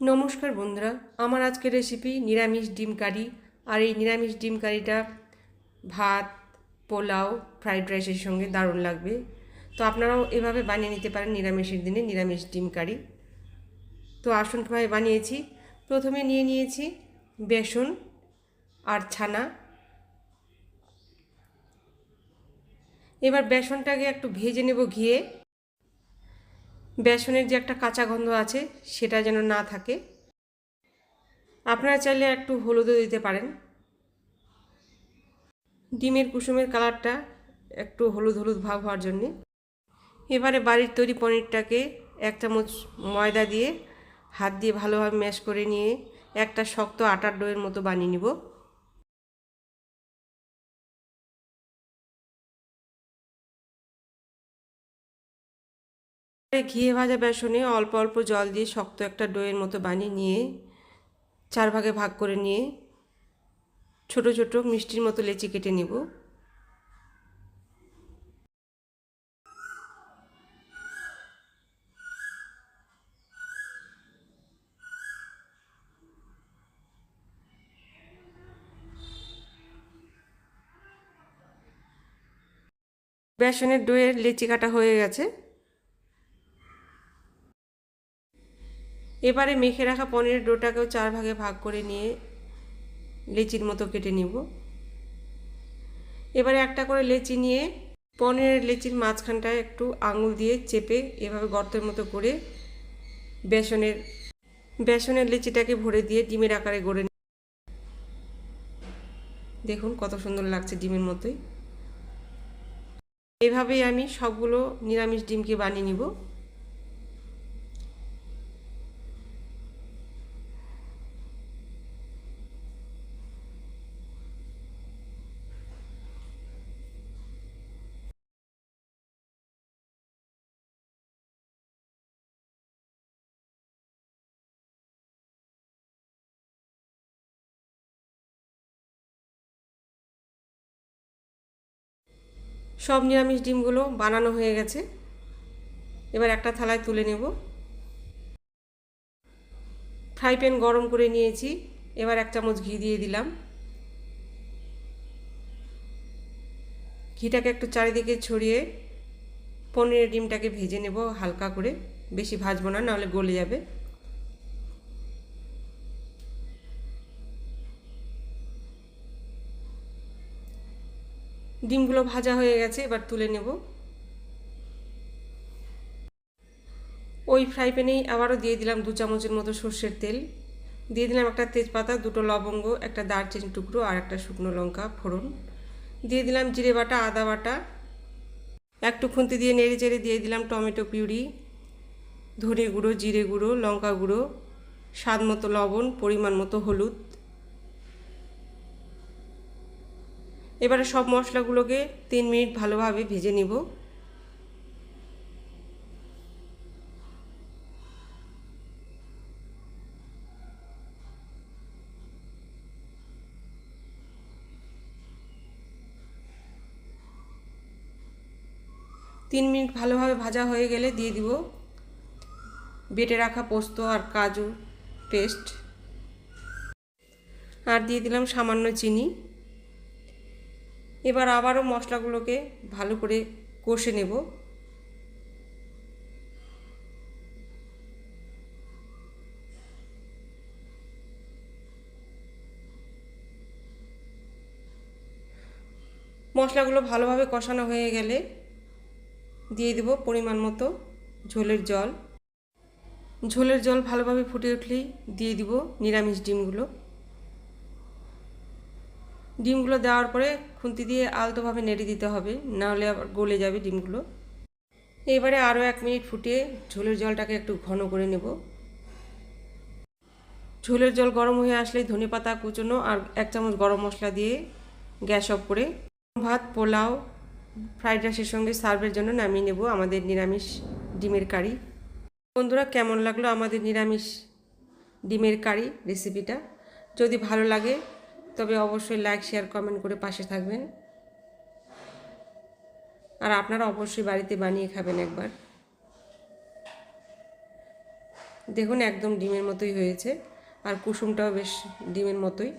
নমস্কার বন্ধুরা, আমার আজকের রেসিপি নিরামিষ ডিম কারি। আর এই নিরামিষ ডিম কারিটা ভাত, পোলাও ফ্রাইড রাইসের সঙ্গে দারুণ লাগবে। তো আপনারাও এভাবে বানিয়ে নিতে পারেন নিরামিষের দিনে নিরামিষ ডিম কারি। তো আসুন কীভাবে বানিয়েছি। প্রথমে নিয়ে নিয়েছি বেসন আর ছানা। এবার বেসনটাকে একটু ভেজে নেব ঘিয়ে। বেসনের যে একটা কাঁচা গন্ধ আছে, সেটা যেন না থাকে। আপনারা চাইলে একটু হলুদও দিতে পারেন। ডিমের কুসুমের কালারটা একটু হলুদ হলুদ ভাব হওয়ার জন্যে। এবারে বাড়ির তৈরি পনিরটাকে এক চামচ ময়দা দিয়ে হাত দিয়ে ভালোভাবে ম্যাশ করে নিয়ে একটা শক্ত আটার ডোয়ের মতো বানিয়ে নিব। ঘিয়ে ভাজা বেসনে অল্প অল্প জল দিয়ে শক্ত একটা ডোয়ের মতো বানিয়ে নিয়ে, চার ভাগে ভাগ করে নিয়ে ছোট ছোট মিষ্টির মতো লেচি কেটে নেব। বেসনের ডোয়ের লেচি কাটা হয়ে গেছে। এবারে মেখে রাখা পনিরের ডোটাকেও চার ভাগে ভাগ করে নিয়ে লেচির মতো কেটে নিব। এবারে একটা করে লেচি নিয়ে পনিরের লেচির মাঝখানটায় একটু আঙুল দিয়ে চেপে এভাবে গর্তের মতো করে বেসনের বেসনের লেচিটাকে ভরে দিয়ে ডিমের আকারে গড়ে দেখুন কত সুন্দর লাগছে ডিমের মতোই। এভাবেই আমি সবগুলো নিরামিষ ডিমকে বানিয়ে নিব। সব নিরামিষ ডিমগুলো বানানো হয়ে গেছে। এবার একটা থালায় তুলে নেব। ফ্রাই প্যান গরম করে নিয়েছি। এবার এক চামচ ঘি দিয়ে দিলাম। ঘিটাকে একটু চারিদিকে ছড়িয়ে পনিরের ডিমটাকে ভেজে নেব হালকা করে। বেশি ভাজবো না, নাহলে গলে যাবে। ডিমগুলো ভাজা হয়ে গেছে, এবার তুলে নেব। ওই ফ্রাই প্যানেই আবারও দিয়ে দিলাম দু চামচের মতো সর্ষের তেল। দিয়ে দিলাম একটা তেজপাতা, দুটো লবঙ্গ, একটা দারচিনি টুকরো আর একটা শুকনো লঙ্কা ফোড়ন। দিয়ে দিলাম জিরে বাটা, আদা বাটা। একটু খুন্তি দিয়ে নেড়ে চেড়ে দিয়ে দিলাম টমেটো পিউরি, ধনে গুঁড়ো, জিরে গুঁড়ো, লঙ্কা গুঁড়ো, স্বাদ মতো লবণ, পরিমাণ মতো হলুদ। এবারে সব মশলাগুলোকে তিন মিনিট ভালোভাবে ভেজে নিব। তিন মিনিট ভালোভাবে ভাজা হয়ে গেলে দিয়ে দিব বেটে রাখা পোস্ত আর কাজু পেস্ট। আর দিয়ে দিলাম সামান্য চিনি। এবার আবারও মশলাগুলোকে ভালো করে কষে নেব। মশলাগুলো ভালোভাবে কষানো হয়ে গেলে দিয়ে দেব পরিমাণ মতো ঝোলের জল। ঝোলের জল ভালোভাবে ফুটে উঠলেই দিয়ে দিব নিরামিষ ডিমগুলো। ডিমগুলো দেওয়ার পরে খুন্তি দিয়ে আলতোভাবে নেড়ে দিতে হবে নাহলে আবার গলে যাবে ডিমগুলো। এবারে আরও এক মিনিট ফুটিয়ে ঝোলের জলটাকে একটু ঘন করে নেব। ঝোলের জল গরম হয়ে আসলেই ধনে পাতা কুচনো আর এক চামচ গরম মশলা দিয়ে গ্যাস অফ করে ভাত, পোলাও, ফ্রাইড রাইসের সঙ্গে সার্ভের জন্য নামিয়ে নেব আমাদের নিরামিষ ডিমের কারি। বন্ধুরা, কেমন লাগল আমাদের নিরামিষ ডিমের কারি রেসিপিটা? যদি ভালো লাগে তবে অবশ্যই লাইক শেয়ার কমেন্ট করে পাশে থাকবেন। আর আপনারা অবশ্যই বাড়িতে বানিয়ে খাবেন একবার। দেখুন একদম ডিমের মতোই হয়েছে। আর কুসুমটাও বেশ ডিমের মতোই।